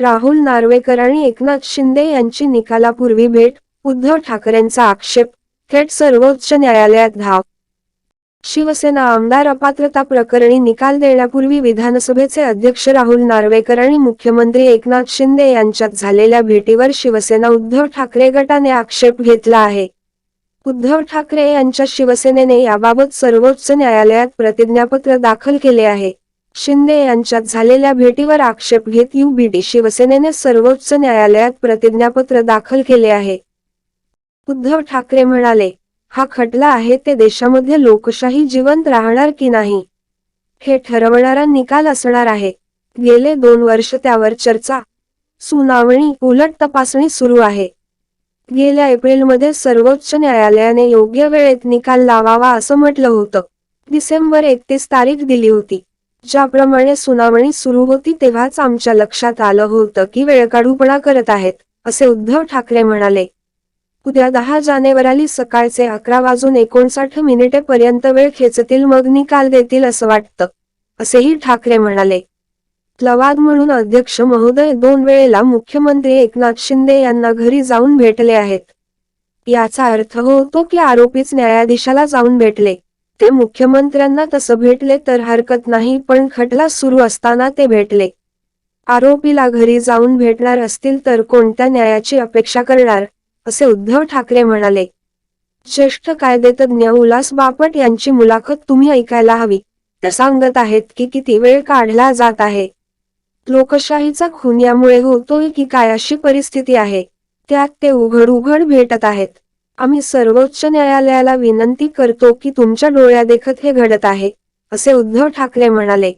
राहुल नार्वेकर आणि एकनाथ शिंदे यांची निकालापूर्वी भेट उद्धव ठाकरेंचा आक्षेप थेट सर्वोच्च न्यायालयात धाव. शिवसेना आमदार अपात्रता प्रकरणी निकाल देण्यापूर्वी विधानसभेचे अध्यक्ष राहुल नार्वेकर आणि मुख्यमंत्री एकनाथ शिंदे यांच्यात झालेल्या भेटीवर शिवसेना उद्धव ठाकरे गटाने आक्षेप घेतला आहे. उद्धव ठाकरे यांच्या शिवसेनेने याबाबत सर्वोच्च न्यायालयात प्रतिज्ञापत्र दाखल केले आहे. शिंदे यांच्यात झालेल्या भेटीवर आक्षेप घेत युबीटी शिवसेनेने सर्वोच्च न्यायालयात प्रतिज्ञापत्र दाखल केले आहे. उद्धव ठाकरे म्हणाले हा खटला आहे ते देशामध्ये लोकशाही जिवंत राहणार की नाही? हे ठरवणारा निकाल असणार आहे. गेले दोन वर्ष त्यावर चर्चा सुनावणी उलट तपासणी सुरू आहे. गेल्या एप्रिलमध्ये सर्वोच्च न्यायालयाने योग्य वेळेत निकाल लावावा असं म्हटलं होतं. डिसेंबर एकतीस तारीख दिली होती. ज्याप्रमाणे सुनावणी सुरू होती तेव्हाच आमच्या लक्षात आलं होतं की वेळकाढूपणा करत आहेत असे उद्धव ठाकरे म्हणाले. उद्या दहा जानेवारी सकाळचे अकरा वाजून एकोणसाठ मिनिटे पर्यंत वेळ खेचतील मग निकाल देतील असं वाटतं असेही ठाकरे म्हणाले. लवाद म्हणून अध्यक्ष महोदय दोन वेळेला मुख्यमंत्री एकनाथ शिंदे यांना घरी जाऊन भेटले आहेत. याचा अर्थ होतो की आरोपीच न्यायाधीशाला जाऊन भेटले. ते मुख्यमंत्र्यांना तसं भेटले तर हरकत नाही पण खटला सुरू असताना ते भेटले. आरोपीला घरी जाऊन भेटणार असतील तर कोणत्या न्यायाची अपेक्षा करणार? असे उद्धव ठाकरे म्हणाले. ज्येष्ठ कायदेतज्ञ उल्हास बापट यांची मुलाखत तुम्ही ऐकायला हवी. ते सांगत आहेत की किती वेळ काढला जात आहे. लोकशाहीचा खून यामुळे होतोय की काय अशी परिस्थिती आहे. त्यात ते उघड उघड भेटत आहेत. आम्ही सर्वोच्च न्यायालयाला विनंती करतो की तुमच्या डोळ्यादेखत हे घडत आहे असे उद्धव ठाकरे म्हणाले.